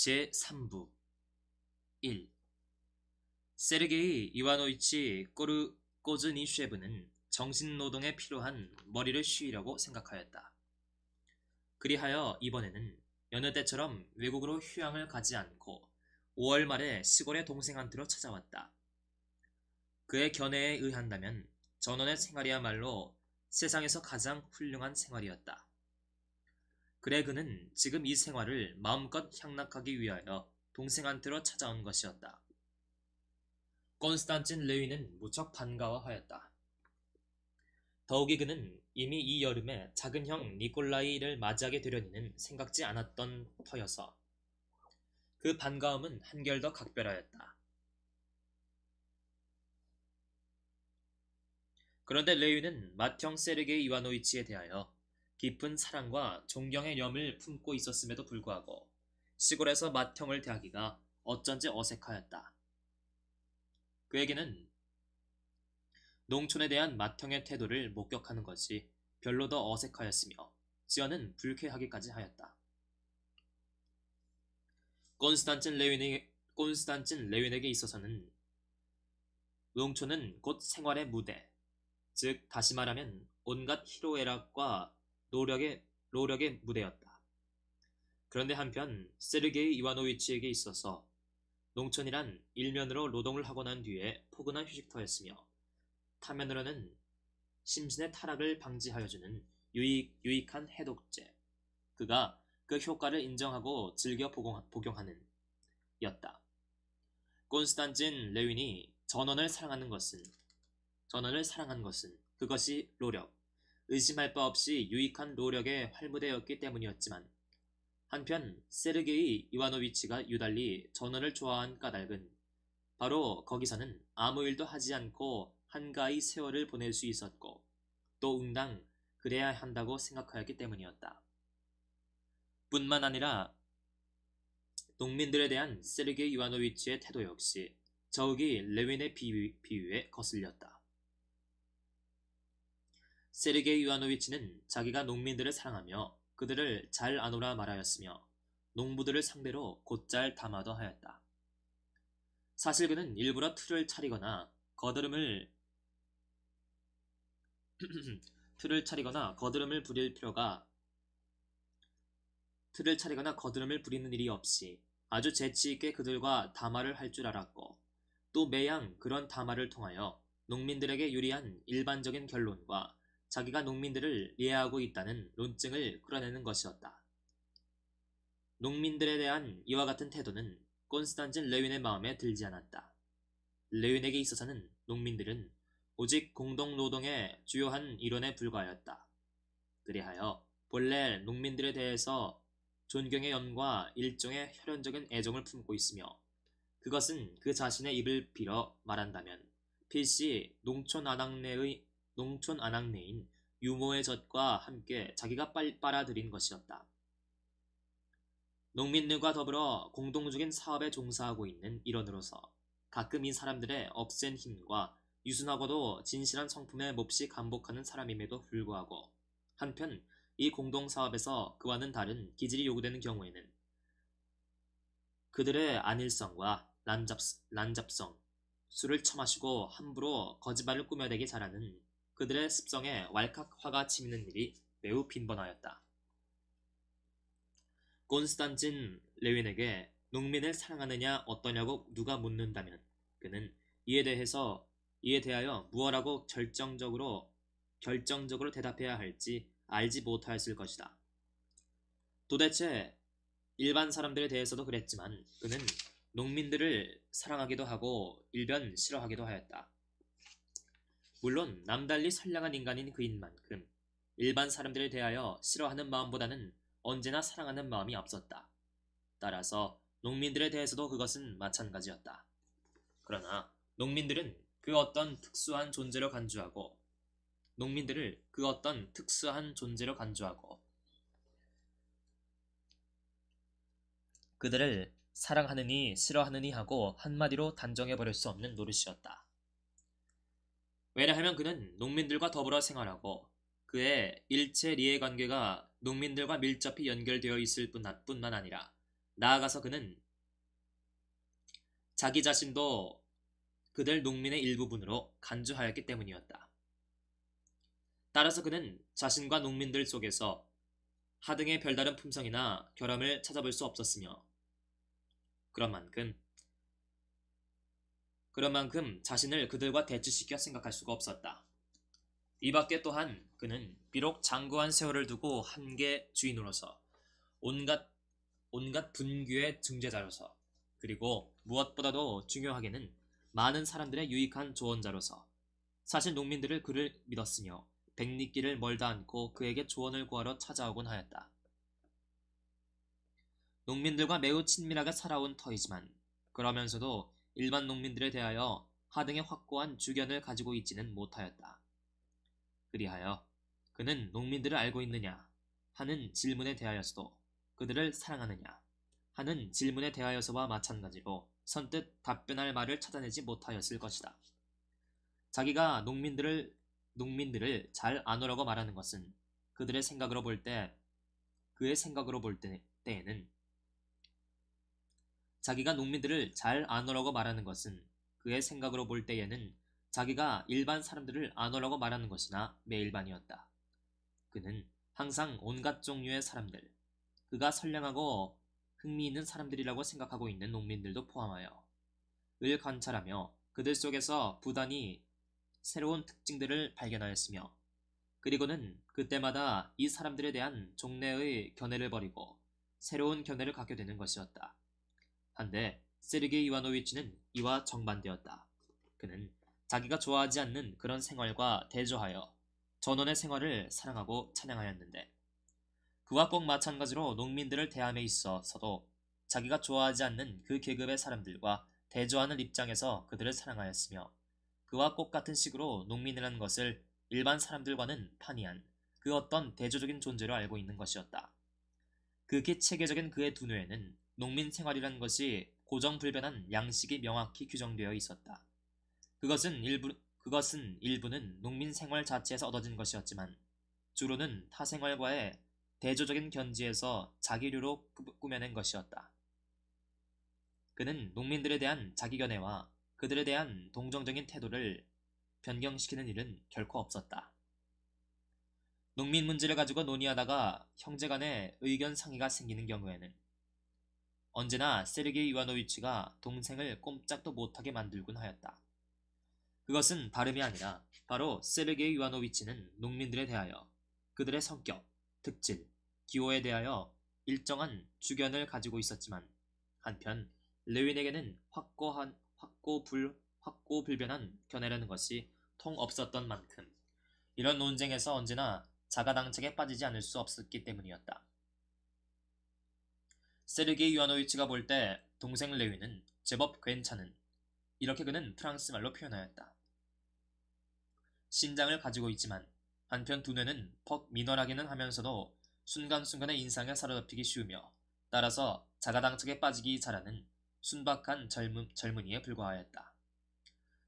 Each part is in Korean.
제3부 1. 세르게이 이와노이치 꼬르 꼬즈니쉐브는 정신노동에 필요한 머리를 쉬려고 생각하였다. 그리하여 이번에는 여느 때처럼 외국으로 휴양을 가지 않고 5월 말에 시골의 동생한테로 찾아왔다. 그의 견해에 의한다면 전원의 생활이야말로 세상에서 가장 훌륭한 생활이었다. 그래 그는 지금 이 생활을 마음껏 향락하기 위하여 동생한테로 찾아온 것이었다. 콘스탄틴 레위는 무척 반가워하였다. 더욱이 그는 이미 이 여름에 작은 형 니콜라이를 맞이하게 되려니는 생각지 않았던 터여서 그 반가움은 한결 더 각별하였다. 그런데 레위는 맏형 세르게이 이와노이치에 대하여 깊은 사랑과 존경의 염을 품고 있었음에도 불구하고 시골에서 맏형을 대하기가 어쩐지 어색하였다. 그에게는 농촌에 대한 맏형의 태도를 목격하는 것이 별로 더 어색하였으며 지어는 불쾌하기까지 하였다. 콘스탄틴 레윈에게, 콘스탄틴 레윈에게 있어서는 농촌은 곧 생활의 무대, 즉 다시 말하면 온갖 희로애락과 노력의, 노력의 무대였다. 그런데 한편 세르게이 이와노위치에게 있어서 농촌이란 일면으로 노동을 하고 난 뒤에 포근한 휴식터였으며 타면으로는 심신의 타락을 방지하여주는 유익, 유익한 해독제. 그가 그 효과를 인정하고 즐겨 복용 하는 였다. 콘스탄진 레윈이 전원을 사랑하는 것은 전원을 사랑한 것은 그것이 노력, 의심할 바 없이 유익한 노력의 활무대였기 때문이었지만 한편 세르게이 이와노위치가 유달리 전원을 좋아한 까닭은 바로 거기서는 아무 일도 하지 않고 한가히 세월을 보낼 수 있었고 또 응당 그래야 한다고 생각하였기 때문이었다. 뿐만 아니라 농민들에 대한 세르게이 이와노위치의 태도 역시 저욱이 레윈의 비유, 비유에 거슬렸다. 세르게이 유아노위치는 자기가 농민들을 사랑하며 그들을 잘 아노라 말하였으며 농부들을 상대로 곧잘 담아도 하였다. 사실 그는 일부러 틀을 차리거나 거드름을 틀을 차리거나 거드름을 부릴 필요가 틀을 차리거나 거드름을 부리는 일이 없이 아주 재치있게 그들과 담화를 할 줄 알았고 또 매양 그런 담화를 통하여 농민들에게 유리한 일반적인 결론과 자기가 농민들을 이해하고 있다는 논증을 끌어내는 것이었다. 농민들에 대한 이와 같은 태도는 콘스탄진 레윈의 마음에 들지 않았다. 레윈에게 있어서는 농민들은 오직 공동노동의 주요한 일원에 불과하였다. 그리하여 본래 농민들에 대해서 존경의 염과 일종의 혈연적인 애정을 품고 있으며 그것은 그 자신의 입을 빌어 말한다면 필시 농촌 아낙네의 농촌 아낙네인 유모의 젖과 함께 자기가 빨아들인 것이었다. 농민들과 더불어 공동적인 사업에 종사하고 있는 일원으로서 가끔 이 사람들의 없앤 힘과 유순하고도 진실한 성품에 몹시 감복하는 사람임에도 불구하고 한편 이 공동사업에서 그와는 다른 기질이 요구되는 경우에는 그들의 안일성과 난잡, 난잡성, 술을 처마시고 함부로 거짓말을 꾸며대기 잘하는 그들의 습성에 왈칵 화가 치미는 일이 매우 빈번하였다. 콘스탄진 레윈에게 농민을 사랑하느냐 어떠냐고 누가 묻는다면 그는 이에 대해서 이에 대하여 무엇라고 결정적으로 결정적으로 대답해야 할지 알지 못하였을 것이다. 도대체 일반 사람들에 대해서도 그랬지만 그는 농민들을 사랑하기도 하고 일변 싫어하기도 하였다. 물론 남달리 선량한 인간인 그인 만큼 일반 사람들에 대하여 싫어하는 마음보다는 언제나 사랑하는 마음이 앞섰다. 따라서 농민들에 대해서도 그것은 마찬가지였다. 그러나 농민들은 그 어떤 특수한 존재로 간주하고 농민들을 그 어떤 특수한 존재로 간주하고 그들을 사랑하느니 싫어하느니 하고 한마디로 단정해버릴 수 없는 노릇이었다. 왜냐하면 그는 농민들과 더불어 생활하고 그의 일체 리해 관계가 농민들과 밀접히 연결되어 있을 뿐만 아니라 나아가서 그는 자기 자신도 그들 농민의 일부분으로 간주하였기 때문이었다. 따라서 그는 자신과 농민들 속에서 하등의 별다른 품성이나 결함을 찾아볼 수 없었으며 그런 만큼 그런 만큼 자신을 그들과 대치시켜 생각할 수가 없었다. 이 밖에 또한 그는 비록 장구한 세월을 두고 한계 주인으로서 온갖 온갖 분규의 증제자로서 그리고 무엇보다도 중요하게는 많은 사람들의 유익한 조언자로서 사실 농민들을 그를 믿었으며 백리길을 멀다 않고 그에게 조언을 구하러 찾아오곤 하였다. 농민들과 매우 친밀하게 살아온 터이지만 그러면서도 일반 농민들에 대하여 하등의 확고한 주견을 가지고 있지는 못하였다. 그리하여 그는 농민들을 알고 있느냐 하는 질문에 대하여서도 그들을 사랑하느냐 하는 질문에 대하여서와 마찬가지로 선뜻 답변할 말을 찾아내지 못하였을 것이다. 자기가 농민들을 농민들을 잘 아노라고 말하는 것은 그들의 생각으로 볼 때 그의 생각으로 볼 때, 때에는 자기가 농민들을 잘 아노라고 말하는 것은 그의 생각으로 볼 때에는 자기가 일반 사람들을 아노라고 말하는 것이나 매일반이었다. 그는 항상 온갖 종류의 사람들, 그가 선량하고 흥미있는 사람들이라고 생각하고 있는 농민들도 포함하여 을 관찰하며 그들 속에서 부단히 새로운 특징들을 발견하였으며 그리고는 그때마다 이 사람들에 대한 종래의 견해를 버리고 새로운 견해를 갖게 되는 것이었다. 한데 세르게이 이와노위치는 이와 정반대였다. 그는 자기가 좋아하지 않는 그런 생활과 대조하여 전원의 생활을 사랑하고 찬양하였는데 그와 꼭 마찬가지로 농민들을 대함에 있어서도 자기가 좋아하지 않는 그 계급의 사람들과 대조하는 입장에서 그들을 사랑하였으며 그와 꼭 같은 식으로 농민이라는 것을 일반 사람들과는 판이한 그 어떤 대조적인 존재로 알고 있는 것이었다. 극히 체계적인 그의 두뇌에는 농민 생활이라는 것이 고정불변한 양식이 명확히 규정되어 있었다. 그것은 일부, 그것은 일부는 농민 생활 자체에서 얻어진 것이었지만 주로는 타 생활과의 대조적인 견지에서 자기류로 꾸며낸 것이었다. 그는 농민들에 대한 자기견해와 그들에 대한 동정적인 태도를 변경시키는 일은 결코 없었다. 농민 문제를 가지고 논의하다가 형제 간의 의견 상의가 생기는 경우에는 언제나 세르게이 이와노위치가 동생을 꼼짝도 못하게 만들곤 하였다. 그것은 다름이 아니라 바로 세르게이 이와노위치는 농민들에 대하여 그들의 성격, 특질, 기호에 대하여 일정한 주견을 가지고 있었지만 한편 레윈에게는 확고한 확고불 확고불변한 견해라는 것이 통 없었던 만큼 이런 논쟁에서 언제나 자가당착에 빠지지 않을 수 없었기 때문이었다. 세르게이 유아노위치가 볼 때 동생 레위는 제법 괜찮은 이렇게 그는 프랑스 말로 표현하였다. 신장을 가지고 있지만 한편 두뇌는 퍽 미널하기는 하면서도 순간순간의 인상에 사로잡히기 쉬우며 따라서 자가당착에 빠지기 잘하는 순박한 젊은, 젊은이에 불과하였다.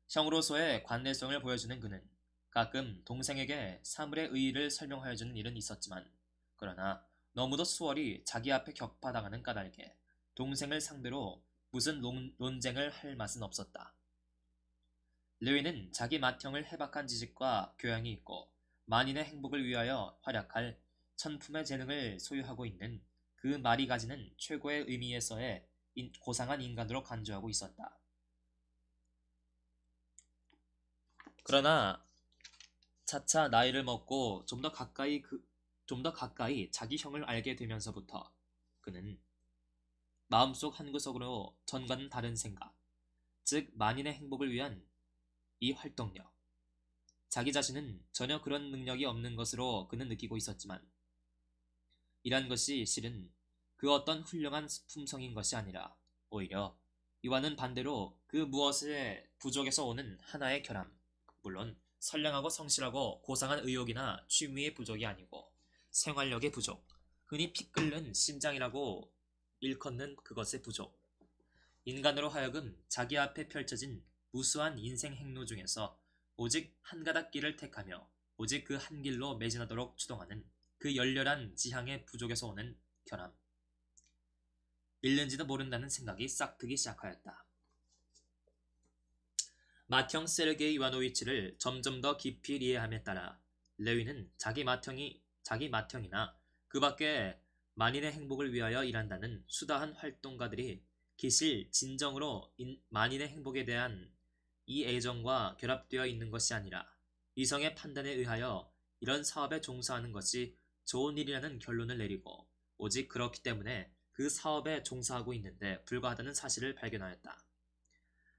형으로서의 관내성을 보여주는 그는 가끔 동생에게 사물의 의의를 설명하여주는 일은 있었지만 그러나 너무도 수월히 자기 앞에 격파당하는 까닭에 동생을 상대로 무슨 논, 논쟁을 할 맛은 없었다. 레위는 자기 맏형을 해박한 지식과 교양이 있고 만인의 행복을 위하여 활약할 천품의 재능을 소유하고 있는 그 말이 가지는 최고의 의미에서의 고상한 인간으로 간주하고 있었다. 그러나 차차 나이를 먹고 좀 더 가까이 그 좀 더 가까이 자기 형을 알게 되면서부터 그는 마음속 한 구석으로 전과는 다른 생각, 즉 만인의 행복을 위한 이 활동력, 자기 자신은 전혀 그런 능력이 없는 것으로 그는 느끼고 있었지만 이란 것이 실은 그 어떤 훌륭한 품성인 것이 아니라 오히려 이와는 반대로 그 무엇의 부족에서 오는 하나의 결함, 물론 선량하고 성실하고 고상한 의욕이나 취미의 부족이 아니고 생활력의 부족, 흔히 피 끓는 심장이라고 일컫는 그것의 부족. 인간으로 하여금 자기 앞에 펼쳐진 무수한 인생 행로 중에서 오직 한 가닥 길을 택하며 오직 그 한 길로 매진하도록 추동하는 그 열렬한 지향의 부족에서 오는 결함. 잃는지도 모른다는 생각이 싹 트기 시작하였다. 맏형 세르게이 이와노위치를 점점 더 깊이 이해함에 따라 레위는 자기 맏형이 자기 맏형이나 그 밖에 만인의 행복을 위하여 일한다는 수다한 활동가들이 기실 진정으로 인, 만인의 행복에 대한 이 애정과 결합되어 있는 것이 아니라 이성의 판단에 의하여 이런 사업에 종사하는 것이 좋은 일이라는 결론을 내리고 오직 그렇기 때문에 그 사업에 종사하고 있는데 불과하다는 사실을 발견하였다.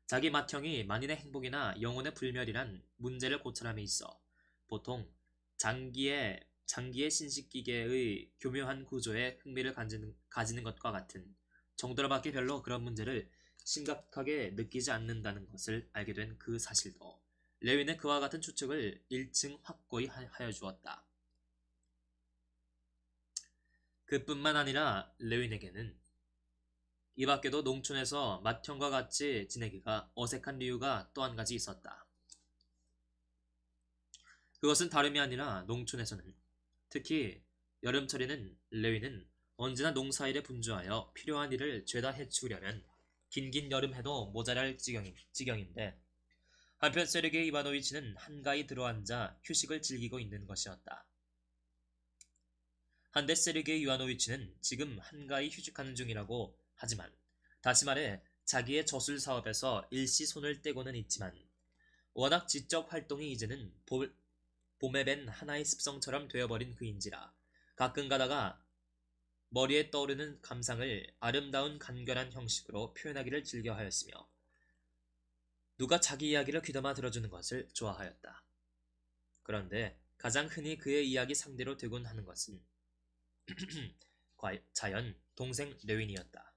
자기 맏형이 만인의 행복이나 영혼의 불멸이란 문제를 고찰함에 있어 보통 장기의 장기의 신식기계의 교묘한 구조에 흥미를 가지는, 가지는 것과 같은 정도로밖에 별로 그런 문제를 심각하게 느끼지 않는다는 것을 알게 된 그 사실도 레위는 그와 같은 추측을 일층 확고히 하여 주었다. 그뿐만 아니라 레윈에게는 이 밖에도 농촌에서 맏형과 같이 지내기가 어색한 이유가 또 한 가지 있었다. 그것은 다름이 아니라 농촌에서는 특히 여름철에는 레위는 언제나 농사일에 분주하여 필요한 일을 죄다 해치우려면 긴긴 여름해도 모자랄 지경인, 지경인데 한편 세르게이 이바노위치는 한가히 들어앉아 휴식을 즐기고 있는 것이었다. 한데 세르게이 이와노위치는 지금 한가히 휴식하는 중이라고 하지만 다시 말해 자기의 저술 사업에서 일시 손을 떼고는 있지만 워낙 지적 활동이 이제는 볼, 봄에 밴 하나의 습성처럼 되어버린 그인지라 가끔 가다가 머리에 떠오르는 감상을 아름다운 간결한 형식으로 표현하기를 즐겨하였으며 누가 자기 이야기를 귀담아 들어주는 것을 좋아하였다. 그런데 가장 흔히 그의 이야기 상대로 되곤 하는 것은 자연 동생 레윈이었다.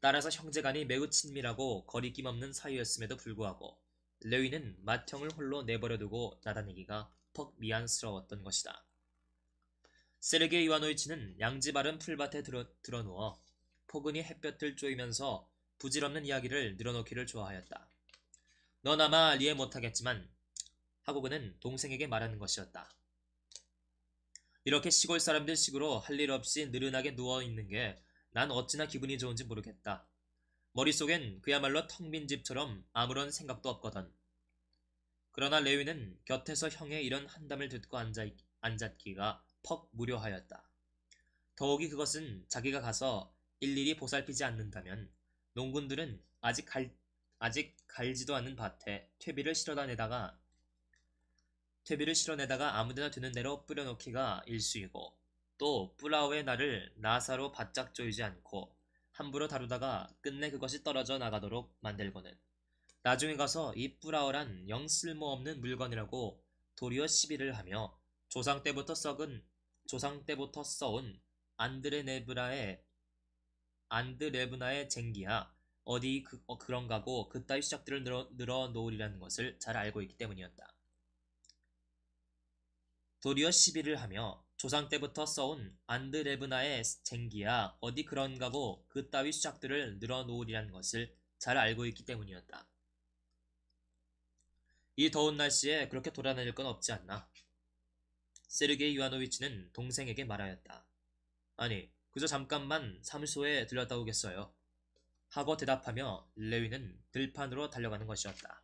따라서 형제간이 매우 친밀하고 거리낌 없는 사이였음에도 불구하고 레윈은 맏형을 홀로 내버려두고 나다니기가 퍽 미안스러웠던 것이다. 세르게 이 와노이치는 양지 바른 풀밭에 들어, 들어누워 포근히 햇볕을 쬐면서 부질없는 이야기를 늘어놓기를 좋아하였다. 넌 아마 이해 못하겠지만 하고 그는 동생에게 말하는 것이었다. 이렇게 시골 사람들 식으로 할 일 없이 느른하게 누워있는 게 난 어찌나 기분이 좋은지 모르겠다. 머릿속엔 그야말로 텅 빈 집처럼 아무런 생각도 없거든. 그러나 레위는 곁에서 형의 이런 한담을 듣고 앉아, 앉았기가 퍽 무료하였다. 더욱이 그것은 자기가 가서 일일이 보살피지 않는다면 농군들은 아직 갈, 아직 갈지도 않은 밭에 퇴비를 실어다 내다가 퇴비를 실어내다가 아무데나 되는 대로 뿌려놓기가 일수이고 또 뿌라오의 날을 나사로 바짝 조이지 않고 함부로 다루다가 끝내 그것이 떨어져 나가도록 만들고는 나중에 가서 이 뿌라오란 영 쓸모없는 물건이라고 도리어 시비를 하며 조상 때부터 썩은 조상 때부터 써온 안드레네브라의 안드레브나의 쟁기야 어디 그, 어, 그런가고 그따위 시작들을 늘어, 늘어 놓으리라는 것을 잘 알고 있기 때문이었다. 도리어 시비를 하며 조상 때부터 써온 안드레브나의 쟁기야 어디 그런가고 그따위 수작들을 늘어놓으리라는 것을 잘 알고 있기 때문이었다. 이 더운 날씨에 그렇게 돌아다닐 건 없지 않나. 세르게이 유아노위치는 동생에게 말하였다. 아니, 그저 잠깐만 사무소에 들렸다 오겠어요. 하고 대답하며 레위는 들판으로 달려가는 것이었다.